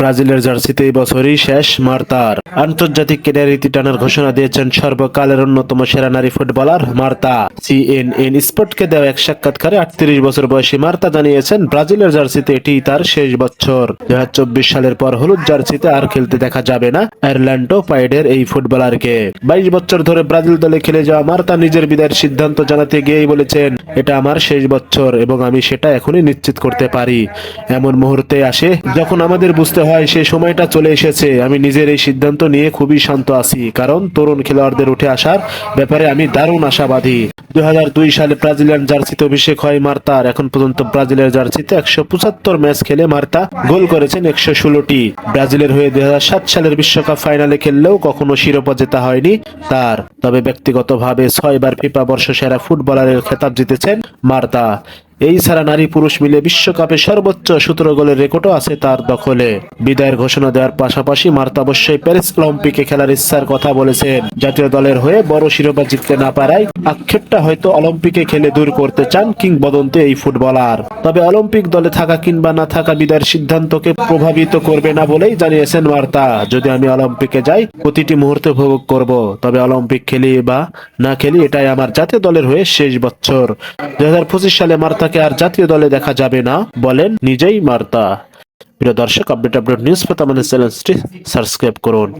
ব্রাজিলের জার্সিতে এই বছরই শেষ মার্তার আন্তর্জাতিক ক্যারিয়ার ইতি টানার ঘোষণা দিয়েছেন সর্বকালের অন্যতম সেরা নারী ফুটবলার মার্তা। সিএনএন স্পোর্টকে দেওয়া এক সাক্ষাৎকারে আটত্রিশ বছর বয়সী মার্তা জানিয়েছেন, ব্রাজিলের জার্সিতে এটি তার শেষ বছর। দুই সালের পর হলুদ জার্সিতে আর খেলতে দেখা যাবে না অ্যারল্যান্ডো পাইডের এই ফুটবলারকে। বাইশ বছর ধরে ব্রাজিল দলে খেলে যাওয়া মার্তা নিজের বিদায়ের সিদ্ধান্ত জানাতে গিয়েই বলেছেন, এটা আমার শেষ বছর এবং আমি সেটা এখনই নিশ্চিত করতে পারি। এমন মুহূর্তে আসে, যখন আমাদের বুঝতে হয় সেই সময়টা চলে এসেছে। আমি নিজের এই সিদ্ধান্ত নিয়ে খুবই শান্ত আছি। কারণ তরুণ খেলোয়াড়দের উঠে আসার ব্যাপারে আমি দারুণ আশাবাদী। দুই হাজার দুই সালে ব্রাজিলিয়ান জার্সিতে অভিষেক হয় মার্তার। এখন পর্যন্ত ব্রাজিলের জার্সিতে একশো পঁচাত্তর ম্যাচ খেলে মার্তা গোল করেছেন একশো ষোলোটি। ব্রাজিলের হয়ে দুই হাজার সাত সালের বিশ্বকাপ ফাইনালে খেললেও কখনো শিরোপা জেতা হয়নি তার। তবে ব্যক্তিগতভাবে ছয়বার ফিফা বর্ষসেরা ফুটবলারের খেতাব জিতেছেন মার্তা। এই ছাড়া নারী পুরুষ মিলে বিশ্বকাপে সর্বোচ্চ সতেরো গোলের রেকর্ডও আছে তার দখলে। বিদায়ের ঘোষণা দেওয়ার পাশাপাশি মার্তা অবশ্যই প্যারিস অলিম্পিকে খেলার ইচ্ছার কথা বলেছেন। জাতীয় দলের হয়ে বড় শিরোপা জিততে না পারায় আক্ষেপটা হয়তো অলিম্পিকে খেলে দূর করতে চান কিংবদন্তি এই ফুটবলার। তবে অলিম্পিক দলে থাকা কিংবা না থাকা বিদায়ের সিদ্ধান্তকে প্রভাবিত করবে না বলেই জানিয়েছেন মার্তা। যদি আমি অলিম্পিকে যাই, প্রতিটি মুহূর্তে উপভোগ করব। তবে অলিম্পিক খেলি বা না খেলি এটাই আমার জাতীয় দলের হয়ে শেষ বছর। দুই হাজার পঁচিশ সালে মার্তাকে আর জাতীয় দলে দেখা যাবে না, বলেন নিজেই মার্তা প্রিয় দর্শক, আপডেট আপডেট নিউজ পেতে আমাদের চ্যানেলটি সাবস্ক্রাইব করুন।